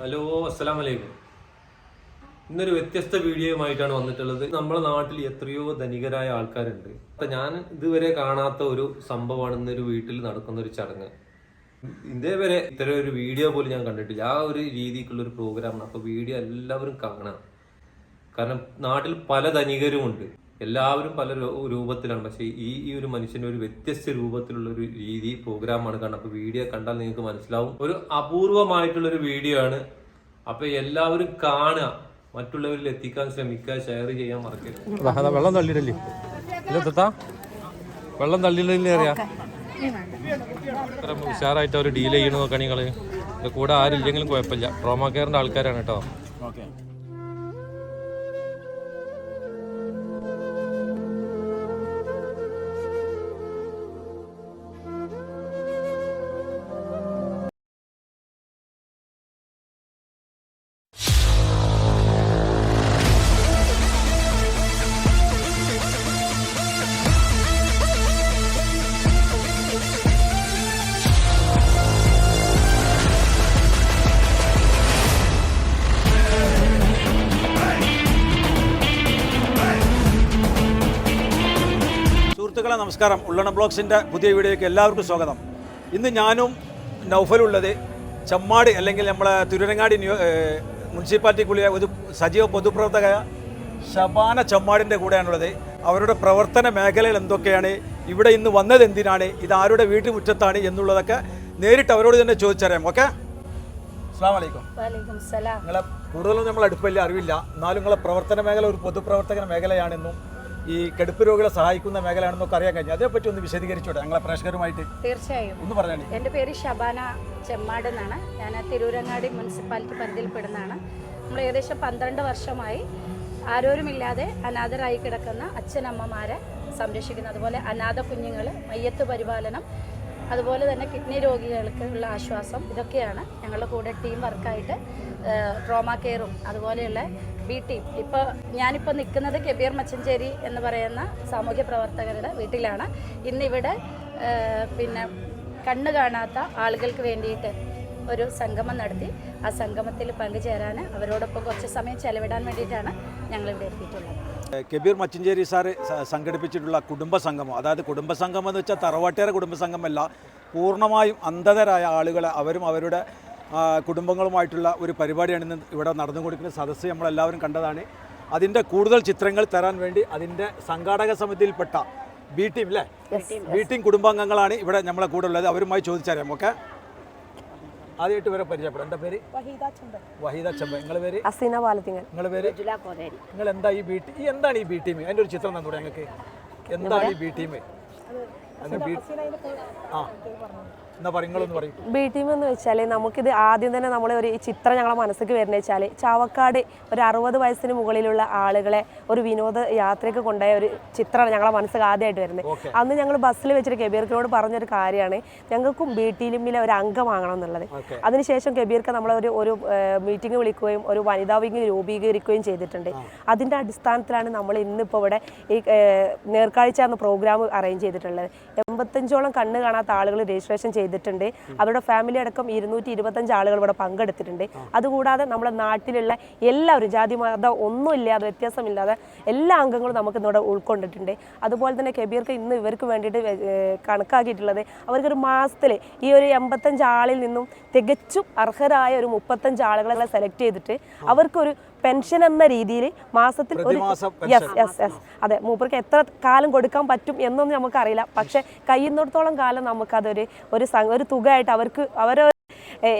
Hello അസ്സലാം വലൈക്കും ഇന്നൊരു വ്യത്യസ്ത വീഡിയോയുമായിട്ടാണ് വന്നിട്ടുള്ളത്. നമ്മുടെ നാട്ടിൽ എത്രയോ ധനികരായ ആൾക്കാരുണ്ട്. അപ്പൊ ഞാൻ ഇതുവരെ കാണാത്ത ഒരു സംഭവമാണ് ഇന്നൊരു വീട്ടിൽ നടക്കുന്ന ഒരു ചടങ്ങ്. ഇതേവരെ ഇത്തരം ഒരു വീഡിയോ പോലും ഞാൻ കണ്ടിട്ടില്ല. ആ ഒരു രീതിക്കുള്ള ഒരു പ്രോഗ്രാമാണ് അപ്പൊ വീഡിയോ എല്ലാവരും കാണാം കാരണം നാട്ടിൽ പല ധനികരുമുണ്ട്. എല്ലാവരും പല രൂപത്തിലാണ്. പക്ഷേ ഈ ഈ ഒരു മനുഷ്യന്റെ ഒരു വ്യത്യസ്ത രൂപത്തിലുള്ള ഒരു രീതി പ്രോഗ്രാമാണ് കാരണം അപ്പൊ വീഡിയോ കണ്ടാൽ നിങ്ങൾക്ക് മനസ്സിലാവും. ഒരു അപൂർവമായിട്ടുള്ള ഒരു വീഡിയോ ആണ്. അപ്പോൾ എല്ലാവരും കാണുക. മറ്റുള്ളവരിൽ എത്തിക്കാൻ ശ്രമിക്കുക ഷെയർ ചെയ്യാൻ മറക്കരുത്. വെള്ളം തള്ളിയിടല്ലേ? ഇല്ല തത്താ. വെള്ളം തള്ളിയിടല്ലേ അറിയാ? ഇത്ര ഉഷാറായിട്ട് അവർ ഡീൽ ചെയ്യണ നോക്കണ നിങ്ങൾ. കൂടെ ആരില്ലെങ്കിലും കുഴപ്പമില്ല. ട്രോമാ കെയറിന്റെ ആൾക്കാരാണ് കേട്ടോ. സുഹൃത്തുക്കളെ നമസ്കാരം. ഉള്ളണ ബ്ലോഗ്സിന്റെ പുതിയ വീഡിയോയ്ക്ക് എല്ലാവർക്കും സ്വാഗതം. ഇന്ന് ഞാനും നൗഫലുള്ളത് ചമ്മാട് അല്ലെങ്കിൽ നമ്മളെ തിരുവനങ്ങാടി മുനിസിപ്പാലിറ്റിക്കുള്ളിലെ ഒരു സജീവ പൊതുപ്രവർത്തക ഷബാന ചമ്മാടിന്റെ കൂടെയാണുള്ളത്. അവരുടെ പ്രവർത്തന മേഖലകൾ എന്തൊക്കെയാണ്? ഇവിടെ ഇന്ന് വന്നത് എന്തിനാണ്? ഇത് ആരുടെ വീട്ടുമുറ്റത്താണ് എന്നുള്ളതൊക്കെ നേരിട്ട് അവരോട് തന്നെ ചോദിച്ചറിയാം. ഓക്കെ? നിങ്ങളെ കൂടുതലൊന്നും നമ്മൾ അടുപ്പില്ല അറിവില്ല. എന്നാലും നിങ്ങളെ പ്രവർത്തന മേഖല ഒരു പൊതുപ്രവർത്തന മേഖലയാണെന്നും ഈ കെടുപ്പ് രോഗികളെ സഹായിക്കുന്ന മേഖലയാണെന്നൊക്കെ അറിയാൻ കഴിഞ്ഞു. അതേപ്പറ്റി ഒന്ന് വിശദീകരിച്ചോട്ടെ ഞങ്ങളെ പ്രേക്ഷകരുമായിട്ട്? തീർച്ചയായും. ഒന്ന് പറഞ്ഞു എന്റെ പേര് ഷബാന ചെമ്മാട് എന്നാണ്. ഞാൻ തിരൂരങ്ങാടി മുനിസിപ്പാലിറ്റി പരിധിയിൽപ്പെടുന്നതാണ് നമ്മൾ ഏകദേശം പന്ത്രണ്ട് വർഷമായി ആരോരുമില്ലാതെ അനാഥരായി കിടക്കുന്ന അച്ഛനമ്മമാരെ സംരക്ഷിക്കുന്നു. അതുപോലെ അനാഥ കുഞ്ഞുങ്ങൾ മയ്യത്ത് പരിപാലനം അതുപോലെ തന്നെ കിഡ്നി രോഗികൾക്ക് ഉള്ള ആശ്വാസം ഇതൊക്കെയാണ് ഞങ്ങളുടെ കൂടെ ടീം വർക്കായിട്ട് ട്രോമ കെയറും അതുപോലെയുള്ള ടീം. ഇപ്പോൾ ഞാനിപ്പോൾ നിൽക്കുന്നത് കെബീർ മച്ചഞ്ചേരി എന്ന് പറയുന്ന സാമൂഹ്യ പ്രവർത്തകരുടെ വീട്ടിലാണ്. ഇന്നിവിടെ പിന്നെ കണ്ണു കാണാത്ത ആളുകൾക്ക് വേണ്ടിയിട്ട് ഒരു സംഗമം നടത്തി. ആ സംഗമത്തിൽ പങ്കുചേരാൻ അവരോടൊപ്പം കുറച്ച് സമയം ചെലവിടാൻ വേണ്ടിയിട്ടാണ് ഞങ്ങൾ ഇവിടെ എത്തിയിട്ടുള്ളത് കബീർ മച്ചഞ്ചേരി സാറ് സംഘടിപ്പിച്ചിട്ടുള്ള കുടുംബ സംഗമം. അതായത് കുടുംബ സംഗമം എന്ന് വെച്ചാൽ തറവാട്ടേറെ കുടുംബ സംഗമല്ല. പൂർണമായും അന്ധതരായ ആളുകളെ അവരും അവരുടെ കുടുംബങ്ങളുമായിട്ടുള്ള ഒരു പരിപാടിയാണ് ഇന്ന് ഇവിടെ നടന്നുകൊടുക്കുന്ന സദസ്സ് നമ്മളെല്ലാവരും കണ്ടതാണ്. അതിന്റെ കൂടുതൽ ചിത്രങ്ങൾ തരാൻ വേണ്ടി അതിന്റെ സംഘാടക സമിതിയിൽപ്പെട്ട ബി ടീം അല്ലേ ബി ടീം കുടുംബാംഗങ്ങളാണ് ഇവിടെ നമ്മളെ കൂടെ ഉള്ളത്. അവരുമായി ചോദിച്ചറിയാം ഓക്കെ ആദ്യമായിട്ട് വരെ പരിചയപ്പെടാം. എന്താ പേര്? വഹീദ ചമ്പ നിങ്ങളെ പേര്? അസീന പാലത്തിങ്ങൽ നിങ്ങളുടെ പേര്? നിങ്ങൾ എന്താ ഈ ബി ഈ എന്താണ് ഈ ബി ടീം അതിന്റെ ഒരു ചിത്രം തന്നൂടെ ഞങ്ങൾക്ക്. എന്താണ് ഈ ബി ടീം ആ. പറയും ബി ടീം എന്ന് വെച്ചാൽ നമുക്കിത് ആദ്യം തന്നെ നമ്മളെ ഒരു ചിത്രം ഞങ്ങളെ മനസ്സിലേക്ക് വരുന്നത് വെച്ചാൽ ചാവക്കാട് ഒരു അറുപത് വയസ്സിന് മുകളിലുള്ള ആളുകളെ ഒരു വിനോദ യാത്രയ്ക്ക് കൊണ്ടുപോയ ഒരു ചിത്രമാണ് ഞങ്ങളെ മനസ്സിൽ ആദ്യമായിട്ട് വരുന്നത്. അന്ന് ഞങ്ങൾ ബസ്സിൽ വെച്ചിട്ട് കബീർക്കിനോട് പറഞ്ഞൊരു കാര്യമാണ് ഞങ്ങൾക്കും ബി ടീമിലെ ഒരു അംഗമാകണം എന്നുള്ളത്. അതിനുശേഷം കബീർക്ക് നമ്മളെ ഒരു ഒരു മീറ്റിംഗ് വിളിക്കുകയും ഒരു വനിതാ വിങ് രൂപീകരിക്കുകയും ചെയ്തിട്ടുണ്ട്. അതിന്റെ അടിസ്ഥാനത്തിലാണ് നമ്മൾ ഇന്നിപ്പോൾ ഇവിടെ ഈ നേർക്കാഴ്ച എന്ന പ്രോഗ്രാം അറേഞ്ച് ചെയ്തിട്ടുള്ളത്. എൺപത്തഞ്ചോളം കണ്ണ് കാണാത്ത ആളുകൾ രജിസ്ട്രേഷൻ ചെയ്തിട്ടുണ്ട്. അവരുടെ ഫാമിലി അടക്കം ഇരുന്നൂറ്റി ഇരുപത്തഞ്ച് ആളുകൾ ഇവിടെ പങ്കെടുത്തിട്ടുണ്ട്. അതുകൂടാതെ നമ്മുടെ നാട്ടിലുള്ള എല്ലാവരും ജാതി മത ഒന്നുമില്ലാതെ വ്യത്യാസമില്ലാതെ എല്ലാ അംഗങ്ങളും നമുക്ക് ഇന്നിവിടെ ഉൾക്കൊണ്ടിട്ടുണ്ട്. അതുപോലെ തന്നെ കബീർക്ക് ഇന്ന് ഇവർക്ക് വേണ്ടിയിട്ട് കണക്കാക്കിയിട്ടുള്ളത് അവർക്കൊരു മാസത്തിൽ ഈ ഒരു എൺപത്തഞ്ച് ആളിൽ നിന്നും തികച്ചും അർഹരായ ഒരു മുപ്പത്തഞ്ച് ആളുകളെ സെലക്ട് ചെയ്തിട്ട് അവർക്കൊരു പെൻഷൻ എന്ന രീതിയിൽ മാസത്തിൽ ഒരു യെസ് യെസ് യെസ് അതെ മൂപ്പർക്ക് എത്ര കാലം കൊടുക്കാൻ പറ്റും എന്നൊന്നും നമുക്കറിയില്ല. പക്ഷെ കഴിയുന്നിടത്തോളം കാലം നമുക്കതൊരു ഒരു ഒരു തുകയായിട്ട് അവർക്ക് അവരെ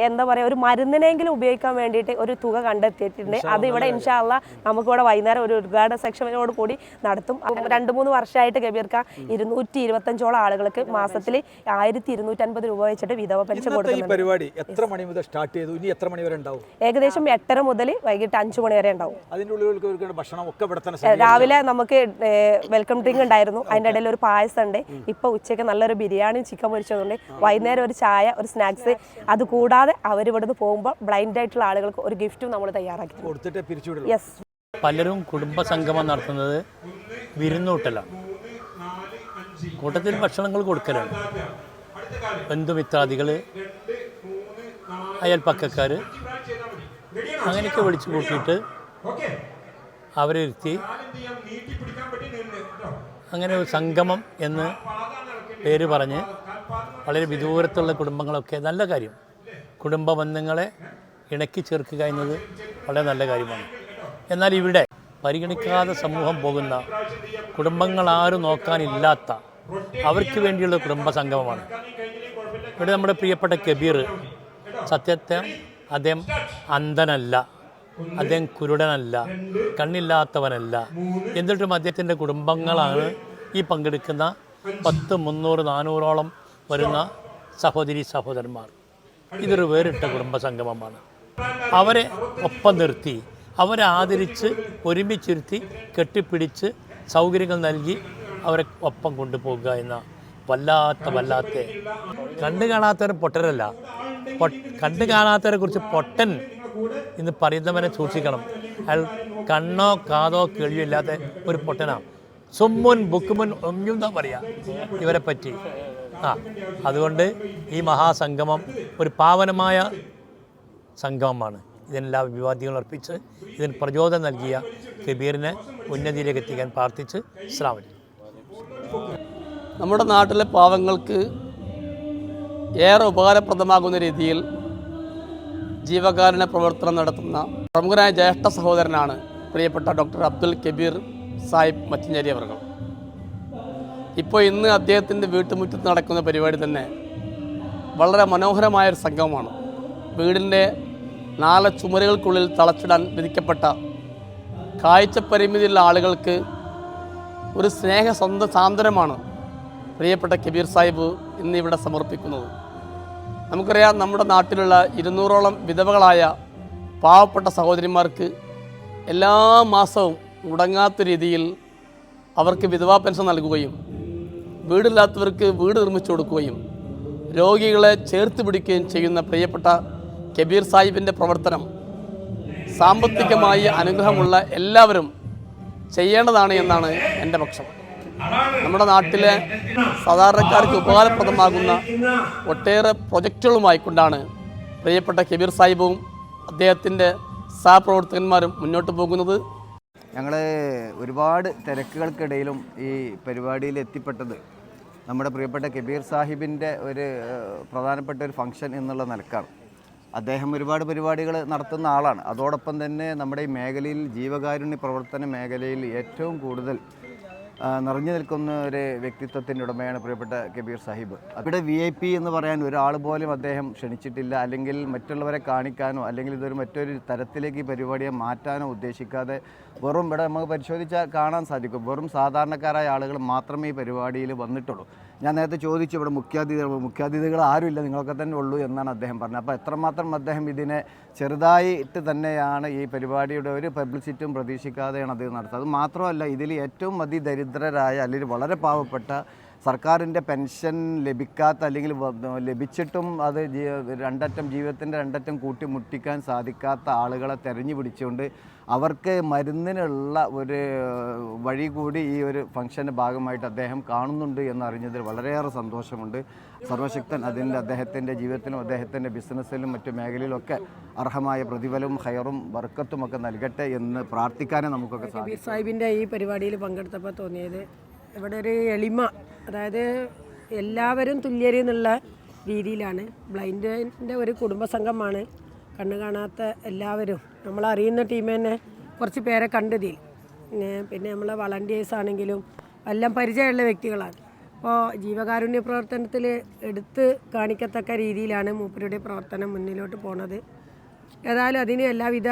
എന്താ പറയുക ഒരു മരുന്നിനെങ്കിലും ഉപയോഗിക്കാൻ വേണ്ടിയിട്ട് ഒരു തുക കണ്ടെത്തിയിട്ടുണ്ട്. അത് ഇവിടെ ഇൻഷാല്ല നമുക്കിവിടെ വൈകുന്നേരം ഒരു ഉദ്ഘാടന സെക്ഷനോട് കൂടി നടത്തും. രണ്ട് മൂന്ന് വർഷമായിട്ട് കബീർക്ക ഇരുന്നൂറ്റി ഇരുപത്തഞ്ചോളം ആളുകൾക്ക് മാസത്തിൽ ആയിരത്തി ഇരുന്നൂറ്റൻപത് രൂപ വെച്ചിട്ട് വിധവ പെൻഷൻ കൊടുക്കും പരിപാടി എത്ര മണി മുതൽ സ്റ്റാർട്ട് ചെയ്തു? ഇനി എത്ര മണി വരെ ഉണ്ടാവും? ഏകദേശം എട്ടര മുതൽ വൈകിട്ട് അഞ്ചു മണി വരെ ഉണ്ടാവും. അതിന്റെ ഉള്ളിൽ ഇവർക്ക് ഭക്ഷണം ഒക്കെ ഇവിടെ തന്നെ രാവിലെ നമുക്ക് വെൽക്കം ഡ്രിങ്ക് ഉണ്ടായിരുന്നു. അതിന്റെ ഇടയിൽ ഒരു പായസം ഉണ്ട്. ഇപ്പൊ ഉച്ചയ്ക്ക് നല്ലൊരു ബിരിയാണി ചിക്കൻ പൊരിച്ചതുണ്ട്. വൈകുന്നേരം ഒരു ചായ ഒരു സ്നാക്സ് അത് കൂടാതെ അവർ ഇവിടുന്ന് പോകുമ്പോൾ ബ്ലൈൻഡ് ആയിട്ടുള്ള ആളുകൾക്ക് ഒരു ഗിഫ്റ്റും നമ്മൾ തയ്യാറാക്കി കൊടുത്തിട്ട് യെസ് പലരും കുടുംബ സംഗമം നടത്തുന്നത് വിരുന്നൂട്ടലാണ് കൂട്ടത്തിൽ ഭക്ഷണങ്ങൾ കൊടുക്കലാണ്. ബന്ധുമിത്രാദികൾ അയൽപ്പക്കക്കാർ അങ്ങനെയൊക്കെ വിളിച്ചു കൂട്ടിയിട്ട് അവരെ ഇരുത്തി അങ്ങനെ ഒരു സംഗമം എന്ന് പേര് പറഞ്ഞ് വളരെ വിദൂരത്തുള്ള കുടുംബങ്ങളൊക്കെ നല്ല കാര്യം. കുടുംബ ബന്ധങ്ങളെ ഇണക്കി ചേർക്കുക എന്നത് വളരെ നല്ല കാര്യമാണ്. എന്നാൽ ഇവിടെ പരിഗണിക്കാതെ സമൂഹം പോകുന്ന കുടുംബങ്ങളാരും നോക്കാനില്ലാത്ത അവർക്ക് വേണ്ടിയുള്ള കുടുംബ സംഗമമാണ്. ഇവിടെ നമ്മുടെ പ്രിയപ്പെട്ട കബീർ സത്യത്തെ അദ്ദേഹം അന്ധനല്ല അദ്ദേഹം കുരുടനല്ല കണ്ണില്ലാത്തവനല്ല. എന്നിട്ടും അദ്ദേഹത്തിന്റെ കുടുംബങ്ങളാണ് ഈ പങ്കെടുക്കുന്ന പത്ത് മുന്നൂറ് നാനൂറോളം വരുന്ന സഹോദരി സഹോദരന്മാർ. ഇതൊരു വേറിട്ട കുടുംബ സംഗമമാണ് അവരെ ഒപ്പം നിർത്തി അവരെ ആദരിച്ച് ഒരുമിച്ചിരുത്തി കെട്ടിപ്പിടിച്ച് സൗകര്യങ്ങൾ നൽകി അവരെ ഒപ്പം കൊണ്ടുപോകുക എന്ന വല്ലാത്ത വല്ലാത്ത കണ്ടു കാണാത്തവർ പൊട്ടരല്ല. കണ്ടു കാണാത്തവരെ കുറിച്ച് പൊട്ടൻ എന്ന് പറയുന്നവനെ സൂക്ഷിക്കണം. അയാൾ കണ്ണോ കാതോ കേൾവിയോ ഇല്ലാത്ത ഒരു പൊട്ടനാണ് സുമ്മുൻ ബുക്കുമുൻ ഒന്നും എന്താ പറയാ. ഇവരെ പറ്റി. ആ അതുകൊണ്ട് ഈ മഹാസംഗമം ഒരു പാവനമായ സംഗമമാണ്. ഇതിനെല്ലാ വിവാദികളും അർപ്പിച്ച് ഇതിന് പ്രചോദനം നൽകിയ കബീറിനെ ഉന്നതിയിലേക്ക് എത്തിക്കാൻ പ്രാർത്ഥിച്ച് ശ്രാവണ. നമ്മുടെ നാട്ടിലെ പാവങ്ങൾക്ക് ഏറെ ഉപകാരപ്രദമാകുന്ന രീതിയിൽ ജീവകാരുണ്യ പ്രവർത്തനം നടത്തുന്ന പ്രമുഖനായ ജ്യേഷ്ഠ സഹോദരനാണ് പ്രിയപ്പെട്ട ഡോക്ടർ അബ്ദുൽ കബീർ സാഹിബ് മച്ചിഞ്ചേരി അവർ ഇപ്പോൾ ഇന്ന് അദ്ദേഹത്തിന്റെ വീട്ടുമുറ്റത്ത് നടക്കുന്ന പരിപാടി തന്നെ വളരെ മനോഹരമായൊരു സംഗമമാണ്. വീടിന്റെ നാല് ചുമരുകൾക്കുള്ളിൽ തളച്ചിടാൻ വിധിക്കപ്പെട്ട കാഴ്ചപരിമിതിയുള്ള ആളുകൾക്ക് ഒരു സ്നേഹ സ്വന്തം സാന്ത്വനമാണ് പ്രിയപ്പെട്ട കബീർ സാഹിബ് ഇന്നിവിടെ സമർപ്പിക്കുന്നത്. നമുക്കറിയാം നമ്മുടെ നാട്ടിലുള്ള ഇരുന്നൂറോളം വിധവകളായ പാവപ്പെട്ട സഹോദരിമാർക്ക് എല്ലാ മാസവും മുടങ്ങാത്ത രീതിയിൽ അവർക്ക് വിധവാ പെൻഷൻ നൽകുകയും വീടില്ലാത്തവർക്ക് വീട് നിർമ്മിച്ചു കൊടുക്കുകയും രോഗികളെ ചേർത്ത് പിടിക്കുകയും ചെയ്യുന്ന പ്രിയപ്പെട്ട കബീർ സാഹിബിന്റെ പ്രവർത്തനം സാമ്പത്തികമായി അനുഗ്രഹമുള്ള എല്ലാവരും ചെയ്യേണ്ടതാണ് എന്നാണ് എന്റെ പക്ഷം. നമ്മുടെ നാട്ടിലെ സാധാരണക്കാർക്ക് ഉപകാരപ്രദമാകുന്ന ഒട്ടേറെ പ്രൊജക്റ്റുകളുമായി കൊണ്ടാണ് പ്രിയപ്പെട്ട കബീർ സാഹിബും അദ്ദേഹത്തിന്റെ സഹപ്രവർത്തകന്മാരും മുന്നോട്ട് പോകുന്നത്. ഞങ്ങൾ ഒരുപാട് തിരക്കുകൾക്കിടയിലും ഈ പരിപാടിയിൽ എത്തിപ്പെട്ടത് നമ്മുടെ പ്രിയപ്പെട്ട കബീർ സാഹിബിന്റെ ഒരു പ്രധാനപ്പെട്ട ഒരു ഫംഗ്ഷൻ എന്നുള്ള നിലക്കാണ്. അദ്ദേഹം ഒരുപാട് പരിപാടികൾ നടത്തുന്ന ആളാണ്. അതോടൊപ്പം തന്നെ നമ്മുടെ ഈ മേഖലയിൽ ജീവകാരുണ്യ പ്രവർത്തന മേഖലയിൽ ഏറ്റവും കൂടുതൽ നിറഞ്ഞു നിൽക്കുന്ന ഒരു വ്യക്തിത്വത്തിന്റെ ഉടമയാണ് പ്രിയപ്പെട്ട കബീർ സാഹിബ്. അവിടെ വി ഐ പി എന്ന് പറയാൻ ഒരാൾ പോലും അദ്ദേഹം ക്ഷണിച്ചിട്ടില്ല. അല്ലെങ്കിൽ മറ്റുള്ളവരെ കാണിക്കാനോ അല്ലെങ്കിൽ ഇതൊരു മറ്റൊരു തരത്തിലേക്ക് ഈ പരിപാടിയെ മാറ്റാനോ ഉദ്ദേശിക്കാതെ വെറും ഇവിടെ നമുക്ക് പരിശോധിച്ചാൽ കാണാൻ സാധിക്കും. വെറും സാധാരണക്കാരായ ആളുകൾ മാത്രമേ ഈ പരിപാടിയിൽ വന്നിട്ടുള്ളൂ. ഞാൻ നേരത്തെ ചോദിച്ചു ഇവിടെ മുഖ്യാതിഥികൾ മുഖ്യാതിഥികൾ ആരുമില്ല നിങ്ങളൊക്കെ തന്നെ ഉള്ളൂ എന്നാണ് അദ്ദേഹം പറഞ്ഞത്. അപ്പോൾ എത്രമാത്രം അദ്ദേഹം ഇതിനെ ചെറുതായിട്ട് തന്നെയാണ് ഈ പരിപാടിയുടെ ഒരു പബ്ലിസിറ്റിയും പ്രതീക്ഷിക്കാതെയാണ് അദ്ദേഹം നടത്തുന്നത്. അത് മാത്രമല്ല ഇതിൽ ഏറ്റവും അതിദരിദ്രരായ അല്ലെങ്കിൽ വളരെ പാവപ്പെട്ട സർക്കാരിന്റെ പെൻഷൻ ലഭിക്കാത്ത അല്ലെങ്കിൽ ലഭിച്ചിട്ടും അത് രണ്ടറ്റം ജീവിതത്തിന്റെ രണ്ടറ്റം കൂട്ടിമുട്ടിക്കാൻ സാധിക്കാത്ത ആളുകളെ തെരഞ്ഞു പിടിച്ചുകൊണ്ട് അവർക്ക് മരുന്നിനുള്ള ഒരു വഴി കൂടി ഈ ഒരു ഫംഗ്ഷന്റെ ഭാഗമായിട്ട് അദ്ദേഹം കാണുന്നുണ്ട് എന്നറിഞ്ഞതിൽ വളരെയേറെ സന്തോഷമുണ്ട്. സർവശക്തൻ അതിന്റെ അദ്ദേഹത്തിന്റെ ജീവിതത്തിലും അദ്ദേഹത്തിന്റെ ബിസിനസ്സിലും മറ്റു മേഖലയിലൊക്കെ അർഹമായ പ്രതിഫലവും ഹയറും വർക്കത്തും ഒക്കെ നൽകട്ടെ എന്ന് പ്രാർത്ഥിക്കാനേ നമുക്കൊക്കെ സാഹിബിന്റെ ഈ പരിപാടിയിൽ പങ്കെടുത്തപ്പോൾ തോന്നിയത് ഇവിടെ ഒരു എളിമ അതായത് എല്ലാവരും തുല്യരെന്നുള്ള രീതിയിലാണ്. ബ്ലൈൻഡിന്റെ ഒരു കുടുംബസംഘമാണ് കണ്ണ് കാണാത്ത എല്ലാവരും. നമ്മളറിയുന്ന ടീം തന്നെ കുറച്ച് പേരെ കണ്ടതിൽ. പിന്നെ പിന്നെ നമ്മളെ വളണ്ടിയേഴ്സ് ആണെങ്കിലും എല്ലാം പരിചയമുള്ള വ്യക്തികളാണ്. അപ്പോൾ ജീവകാരുണ്യ പ്രവർത്തനത്തിൽ എടുത്ത് കാണിക്കത്തക്ക രീതിയിലാണ് മൂപ്പരുടെ പ്രവർത്തനം മുന്നിലോട്ട് പോണത്. ഏതായാലും അതിന് എല്ലാവിധ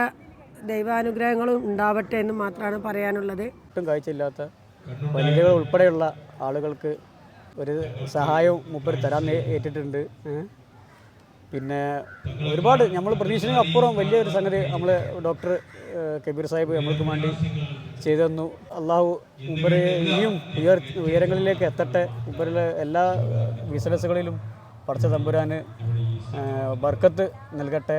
ദൈവാനുഗ്രഹങ്ങളും ഉണ്ടാവട്ടെ എന്ന് മാത്രമാണ് പറയാനുള്ളത്. ഒട്ടും കാഴ്ചയില്ലാത്ത വനിതകൾ ഉൾപ്പെടെയുള്ള ആളുകൾക്ക് ഒരു സഹായവും മുപ്പര് തരാൻ ഏറ്റിട്ടുണ്ട്. പിന്നെ ഒരുപാട് നമ്മൾ പ്രതീക്ഷിക്കുന്ന അപ്പുറം വലിയൊരു സംഗതി നമ്മൾ ഡോക്ടർ കബീർ സാഹിബ് നമ്മൾക്ക് വേണ്ടി ചെയ്തു തന്നു. അള്ളാഹു മൂപ്പര് ഇനിയും ഉയർ ഉയരങ്ങളിലേക്ക് എത്തട്ടെ. മുമ്പരിലെ എല്ലാ ബിസിനസ്സുകളിലും പഠിച്ച തമ്പുരാന് ബർക്കത്ത് നൽകട്ടെ.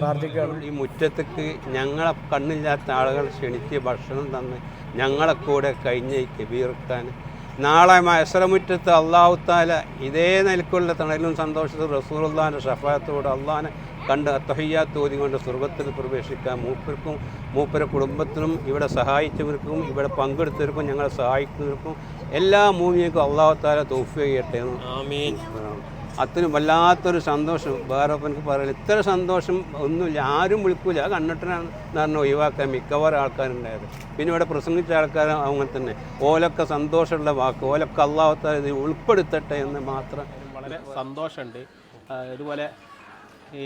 പ്രാർത്ഥിക്കുകയാണ്. ഈ മുറ്റത്തേക്ക് ഞങ്ങളെ കണ്ണില്ലാത്ത ആളുകൾ ക്ഷണിച്ച് ഭക്ഷണം തന്ന് ഞങ്ങളെ കൂടെ കഴിഞ്ഞ് കബീർക്കാൻ നാളെ മത്സരമുറ്റത്ത് അള്ളാഹുത്താല ഇതേ നിലക്കുള്ള തണലും സന്തോഷത്തിൽ റസൂറുല്ലാന്റെ ഷഫാത്തോട് അള്ളാഹാനെ കണ്ട് അത്തഹയ്യാത്ത് ഓതിക്കൊണ്ട് സ്വർഗത്തിൽ പ്രവേശിക്കാൻ മൂപ്പർക്കും മൂപ്പര കുടുംബത്തിനും ഇവിടെ സഹായിച്ചവർക്കും ഇവിടെ പങ്കെടുത്തവർക്കും ഞങ്ങളെ സഹായിക്കുന്നവർക്കും എല്ലാ മൂവിയേക്കും അള്ളാഹുത്താല തോഫിയട്ടെ ആമീൻ. അത്ര വല്ലാത്തൊരു സന്തോഷം. വേറെ എനിക്ക് പറയാം ഇത്ര സന്തോഷം ഒന്നുമില്ല. ആരും വിളിക്കൂല. അത് പറഞ്ഞാൽ പറഞ്ഞ ഒഴിവാക്കാൻ മിക്കവാറും ആൾക്കാരുണ്ടായത്. പിന്നെ ഇവിടെ പ്രസംഗിച്ച ആൾക്കാർ അങ്ങനെ തന്നെ. ഓലൊക്കെ സന്തോഷമുള്ള വാക്ക് ഓലൊക്കെ അള്ളാഹത്താൽ ഇത് ഉൾപ്പെടുത്തട്ടെ എന്ന് മാത്രം. വളരെ സന്തോഷമുണ്ട്. ഇതുപോലെ ഈ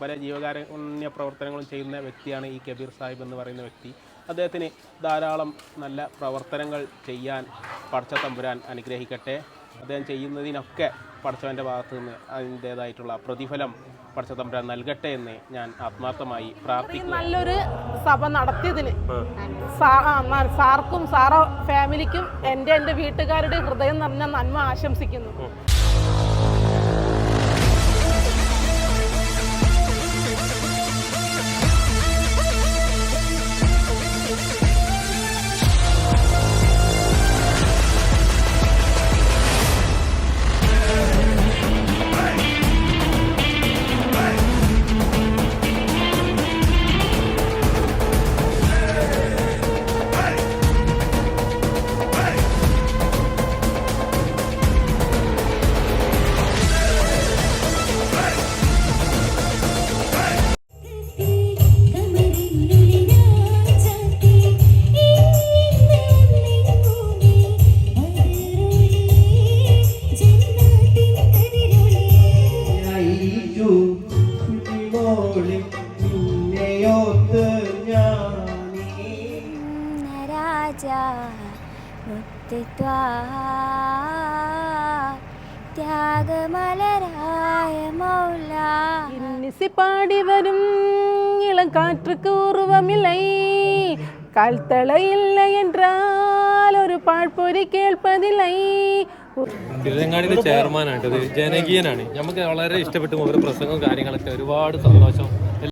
പല ജീവകാരുണ്യ പ്രവർത്തനങ്ങളും ചെയ്യുന്ന വ്യക്തിയാണ് ഈ കബീർ സാഹിബ് എന്ന് പറയുന്ന വ്യക്തി. അദ്ദേഹത്തിന് ധാരാളം നല്ല പ്രവർത്തനങ്ങൾ ചെയ്യാൻ പടച്ച തമ്പുരാൻ അനുഗ്രഹിക്കട്ടെ. അദ്ദേഹം ചെയ്യുന്നതിനൊക്കെ പടച്ചവന്റെ ഭാഗത്തു നിന്ന് അതിന്റേതായിട്ടുള്ള പ്രതിഫലം പടച്ച തമ്പുരാൻ നൽകട്ടെ എന്ന് ഞാൻ ആത്മാർത്ഥമായി പ്രാർത്ഥിക്കുന്നു. നല്ലൊരു സഭ നടത്തിയതിന് സാർക്കും സാറോ ഫാമിലിക്കും എന്റെ എന്റെ വീട്ടുകാരുടെ ഹൃദയം നിറഞ്ഞ നന്മ ആശംസിക്കുന്നു. ത്യാഗമലരായ മൗല. ഇന്നിസി പാടി വരും ഇളം കാറ്റുക്ക് ഉറവമില്ലേ. കൽത്തളയില്ല എന്നാൽ ഒരു പാഴ്പ്പൊരി കേൾപ്പതില്ലേ. തിരുവങ്ങാടിയുടെ ചെയർമാനായിട്ട് ജനകീയനാണ്. നമുക്ക് വളരെ ഇഷ്ടപ്പെട്ടു അവരുടെ പ്രസംഗവും കാര്യങ്ങളൊക്കെ ഒരുപാട് സന്തോഷം.